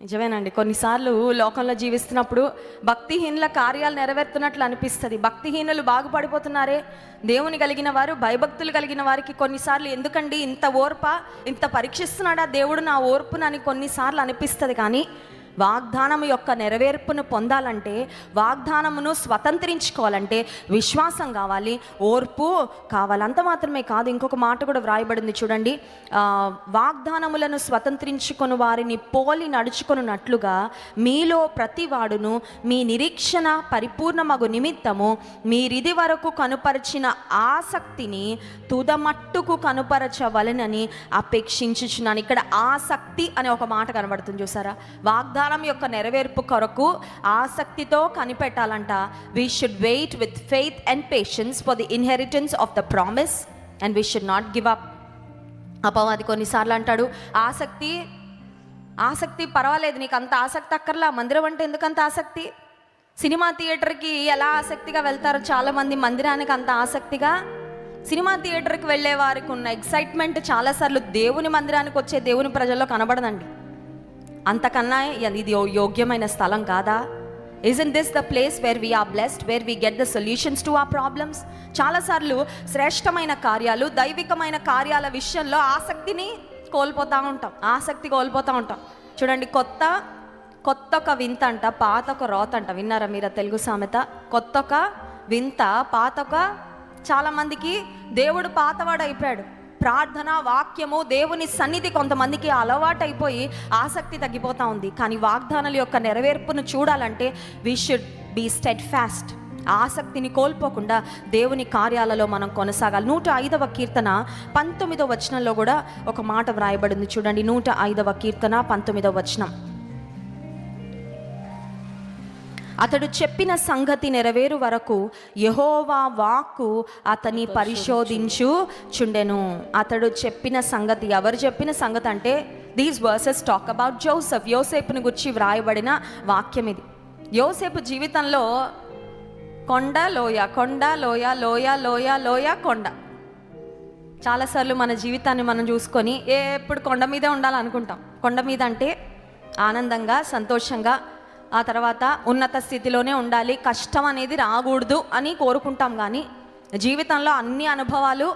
నిజమేనండి. కొన్నిసార్లు లోకంలో జీవిస్తున్నప్పుడు భక్తిహీనుల కార్యాలు నెరవేరుతున్నట్లు అనిపిస్తుంది. భక్తిహీనులు బాగుపడిపోతున్నారే. దేవుని కలిగిన వారు భయభక్తులు కలిగిన వారికి కొన్నిసార్లు ఎందుకండి ఇంత ఓర్ప ఇంత పరీక్షిస్తున్నాడా దేవుడు నా ఓర్పునని కొన్నిసార్లు అనిపిస్తుంది. కానీ వాగ్దానం యొక్క నెరవేర్పును పొందాలంటే వాగ్దానమును స్వతంత్రించుకోవాలంటే విశ్వాసం కావాలి ఓర్పు కావాలి. అంత మాత్రమే కాదు ఇంకొక మాట కూడా వ్రాయబడింది చూడండి. వాగ్దానములను స్వతంత్రించుకొని వారిని పోలి నడుచుకొనున్నట్లుగా మీలో ప్రతివాడును మీ నిరీక్షణ పరిపూర్ణమగు నిమిత్తము మీరిది వరకు కనుపరిచిన ఆసక్తిని తుదమట్టుకు కనుపరచవలనని అపేక్షించుచున్నాను. ఇక్కడ ఆసక్తి అనే ఒక మాట కనబడుతుంది చూసారా? వాగ్దానం యొక్క నెరవేర్పు కొరకు ఆసక్తితో కనిపెట్టాలంట. We should wait with faith and patience for the inheritance of the promise and we should not give up అపవాది కొన్నిసార్లు అంటాడు ఆసక్తి ఆసక్తి పర్వాలేదు నీకు అంత ఆసక్తి అక్కర్లా మందిరం అంటే ఎందుకంత ఆసక్తి? సినిమా థియేటర్కి ఎలా ఆసక్తిగా వెళ్తారో చాలామంది మందిరానికి అంత ఆసక్తిగా? సినిమా థియేటర్కి వెళ్ళే వారికి ఉన్న ఎక్సైట్మెంట్ చాలాసార్లు దేవుని మందిరానికి వచ్చే దేవుని ప్రజల్లో కనబడదండి. అంతకన్నా ఇది యోగ్యమైన స్థలం కాదా? In this the place where we are blessed where we get the solutions to a problems చాలాసార్లు శ్రేష్టమైన కార్యాలు దైవికమైన కార్యాల విషయంలో ఆసక్తిని కోల్పోతూ ఉంటాం. ఆసక్తి కోల్పోతూ ఉంటాం. చూడండి కొత్త కొత్త ఒక వింత అంట పాత ఒక రోత అంట. విన్నారా మీరు తెలుగు సామెత? కొత్త ఒక వింత పాత ఒక చాలామందికి దేవుడు పాతవాడు అయిపోయాడు ప్రార్థన వాక్యము దేవుని సన్నిధి కొంతమందికి అలవాటైపోయి ఆసక్తి తగ్గిపోతా ఉంది. కానీ వాగ్దానాల యొక్క నెరవేర్పును చూడాలంటే we should be steadfast ఆసక్తిని కోల్పోకుండా దేవుని కార్యాలలో మనం కొనసాగాలి. నూట ఐదవ కీర్తన పంతొమ్మిదవ వచనంలో కూడా ఒక మాట వ్రాయబడింది. చూడండి నూట ఐదవ కీర్తన పంతొమ్మిదవ వచనం. అతడు చెప్పిన సంగతి నెరవేరు వరకు యహోవా వాక్కు అతని పరిశోధించు. చుండెను. అతడు చెప్పిన సంగతి ఎవరు చెప్పిన సంగతి అంటే these verses talk about Joseph యోసేపుని గురించి వ్రాయబడిన వాక్యం ఇది. యోసేపు జీవితంలో కొండ లోయ కొండ లోయ లోయ లోయ లోయ కొండ. చాలాసార్లు మన జీవితాన్ని మనం చూసుకొని ఏ ఎప్పుడు కొండ మీదే ఉండాలనుకుంటాం. కొండ మీద అంటే ఆనందంగా సంతోషంగా ఆ తర్వాత ఉన్నత స్థితిలోనే ఉండాలి. కష్టం అనేది రాకూడదు అని కోరుకుంటాం కానీ జీవితంలో అన్ని అనుభవాలు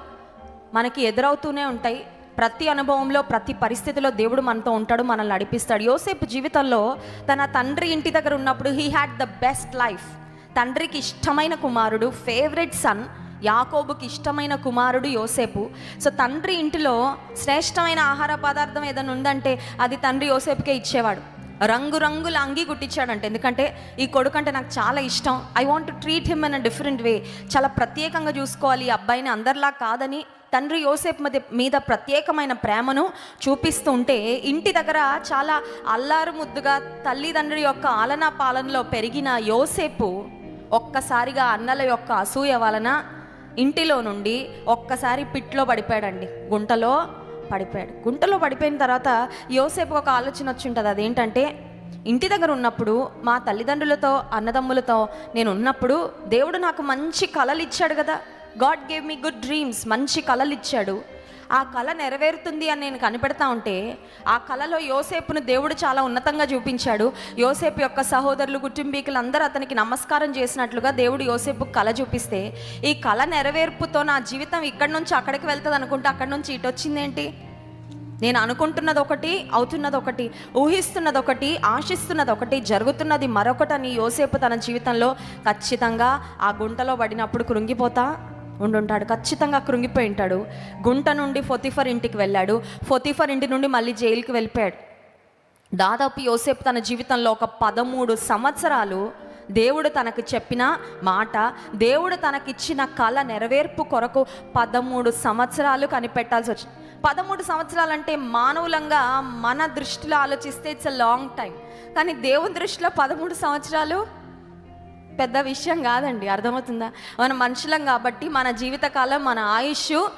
మనకి ఎదురవుతూనే ఉంటాయి. ప్రతి అనుభవంలో ప్రతి పరిస్థితిలో దేవుడు మనతో ఉంటాడు మనల్ని నడిపిస్తాడు. యోసేపు జీవితంలో తన తండ్రి ఇంటి దగ్గర ఉన్నప్పుడు he had the best life తండ్రికి ఇష్టమైన కుమారుడు ఫేవరెట్ సన్ యాకోబుకి ఇష్టమైన కుమారుడు యోసేపు. సో తండ్రి ఇంటిలో శ్రేష్టమైన ఆహార పదార్థం ఏదైనా ఉందంటే అది తండ్రి యోసేపుకే ఇచ్చేవాడు. రంగురంగుల అంగి కుట్టించాడంట. ఎందుకంటే ఈ కొడుకు అంటే నాకు చాలా ఇష్టం. I want to treat him in a different way చాలా ప్రత్యేకంగా చూసుకోవాలి. ఈ అబ్బాయిని అందరిలా కాదని తండ్రి యోసేపు మధ్య మీద ప్రత్యేకమైన ప్రేమను చూపిస్తూ ఉంటే ఇంటి దగ్గర చాలా అల్లారు ముద్దుగా తల్లిదండ్రుల యొక్క ఆలనా పాలనలో పెరిగిన యోసేపు ఒక్కసారిగా అన్నల యొక్క అసూయ వలన ఇంటిలో నుండి ఒక్కసారి పిట్లో పడిపోయాడండి. గుంటలో పడిపోయాడు. గుంటలో పడిపోయిన తర్వాత యోసేపు ఒక ఆలోచన వచ్చి ఉంటుంది అదేంటంటే ఇంటి దగ్గర ఉన్నప్పుడు మా తల్లిదండ్రులతో అన్నదమ్ములతో నేను ఉన్నప్పుడు దేవుడు నాకు మంచి కళలు ఇచ్చాడు కదా. God gave me good dreams మంచి కళలు ఇచ్చాడు ఆ కళ నెరవేరుతుంది అని నేను కనిపెడతా ఉంటే ఆ కళలో యోసేపును దేవుడు చాలా ఉన్నతంగా చూపించాడు. యోసేపు యొక్క సహోదరులు కుటుంబీకులు అందరూ అతనికి నమస్కారం చేసినట్లుగా దేవుడు యోసేపు కళ చూపిస్తే ఈ కళ నెరవేర్పుతో నా జీవితం ఇక్కడి నుంచి అక్కడికి వెళ్తుంది అనుకుంటే అక్కడి నుంచి ఇటు వచ్చిందేంటి? నేను అనుకుంటున్నది ఒకటి అవుతున్నది ఒకటి ఊహిస్తున్నది ఒకటి ఆశిస్తున్నది ఒకటి జరుగుతున్నది మరొకటని యోసేపు తన జీవితంలో ఖచ్చితంగా ఆ గుంటలో పడినప్పుడు కృంగిపోతా? ఉండుంటాడు ఖచ్చితంగా కృంగిపోయి ఉంటాడు. గుంట నుండి ఫొతిఫర్ ఇంటికి వెళ్ళాడు. ఫొతిఫర్ ఇంటి నుండి మళ్ళీ జైలుకి వెళ్ళిపోయాడు. దాదాపు యోసేపు తన జీవితంలో ఒక పదమూడు సంవత్సరాలు దేవుడు తనకు చెప్పిన మాట దేవుడు తనకిచ్చిన కళ నెరవేర్పు కొరకు పదమూడు సంవత్సరాలు కనిపెట్టాల్సి వచ్చింది పదమూడు సంవత్సరాలు అంటే మానవులంగా మన దృష్టిలో ఆలోచిస్తే ఇట్స్ అ లాంగ్ టైం కానీ దేవుని దృష్టిలో పదమూడు సంవత్సరాలు పెద్ద విషయం కాదండి అర్థమవుతుందా? మన మనుషులం కాబట్టి మన జీవితకాలం మన ఆయుష్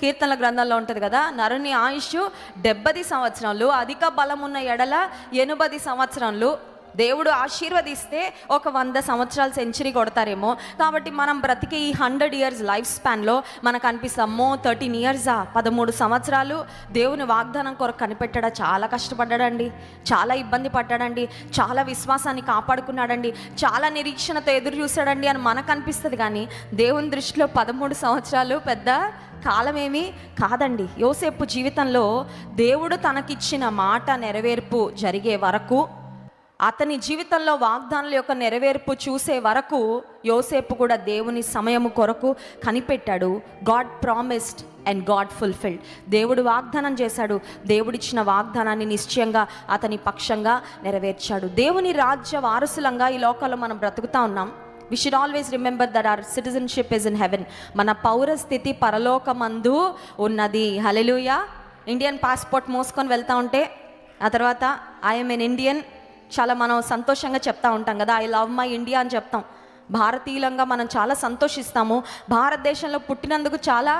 కీర్తనల గ్రంథంలో ఉంటుంది కదా? నరుని ఆయుష్ డెబ్బది సంవత్సరాలు అధిక బలం ఉన్న ఎడల ఎనుబది సంవత్సరాలు. దేవుడు ఆశీర్వదిస్తే ఒక వంద సంవత్సరాలు సెంచరీ కొడతారేమో. కాబట్టి మనం బ్రతికి ఈ హండ్రెడ్ ఇయర్స్ లైఫ్ స్పాన్లో మనకు అనిపిస్తామో థర్టీన్ ఇయర్సా పదమూడు సంవత్సరాలు దేవుని వాగ్దానం కొరకు కనిపెట్టడా చాలా కష్టపడ్డాడండి చాలా ఇబ్బంది పడ్డాడండి చాలా విశ్వాసాన్ని కాపాడుకున్నాడండి చాలా నిరీక్షణతో ఎదురు చూశాడండి అని మనకు అనిపిస్తుంది కానీ దేవుని దృష్టిలో పదమూడు సంవత్సరాలు పెద్ద కాలమేమి కాదండి. యోసేపు జీవితంలో దేవుడు తనకిచ్చిన మాట నెరవేర్పు జరిగే వరకు అతని జీవితంలో వాగ్దానాల యొక్క నెరవేర్పు చూసే వరకు యోసేపు కూడా దేవుని సమయము కొరకు కనిపెట్టాడు. God promised and God fulfilled దేవుడు వాగ్దానం చేశాడు. దేవుడిచ్చిన వాగ్దానాన్ని నిశ్చయంగా అతని పక్షంగా నెరవేర్చాడు. దేవుని రాజ్య వారసులంగా ఈ లోకంలో మనం బ్రతుకుతా ఉన్నాం. We should always remember that our citizenship is in heaven మన పౌర స్థితి పరలోకమందు ఉన్నది. హలెలుయా ఇండియన్ పాస్పోర్ట్ మోసుకొని వెళ్తా ఉంటే ఆ తర్వాత ఐఎమ్ ఎన్ ఇండియన్ చాలా మనం సంతోషంగా చెప్తా ఉంటాం కదా ఐ లవ్ మై ఇండియా అని చెప్తాం. భారతీయులంగా మనం చాలా సంతోషిస్తాము. భారతదేశంలో పుట్టినందుకు చాలా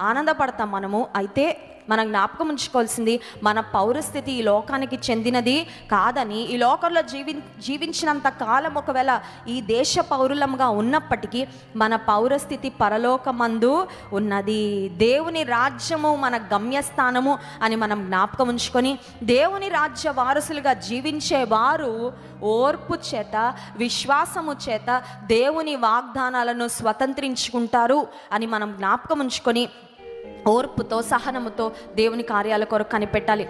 ఆనందపడతాం మనము. అయితే మనం జ్ఞాపకం ఉంచుకోవాల్సింది మన పౌరస్థితి ఈ లోకానికి చెందినది కాదని ఈ లోకంలో జీవి జీవించినంత కాలం ఒకవేళ ఈ దేశ పౌరులంగా ఉన్నప్పటికీ మన పౌరస్థితి పరలోకమందు ఉన్నది. దేవుని రాజ్యము మన గమ్యస్థానము అని మనం జ్ఞాపకం ఉంచుకొని దేవుని రాజ్య వారసులుగా జీవించే వారు ఓర్పు చేత విశ్వాసము చేత దేవుని వాగ్దానాలను స్వతంత్రించుకుంటారు అని మనం జ్ఞాపకం ఉంచుకొని ఓర్పుతో సహనముతో దేవుని కార్యాల కొరకు కనిపెట్టాలి.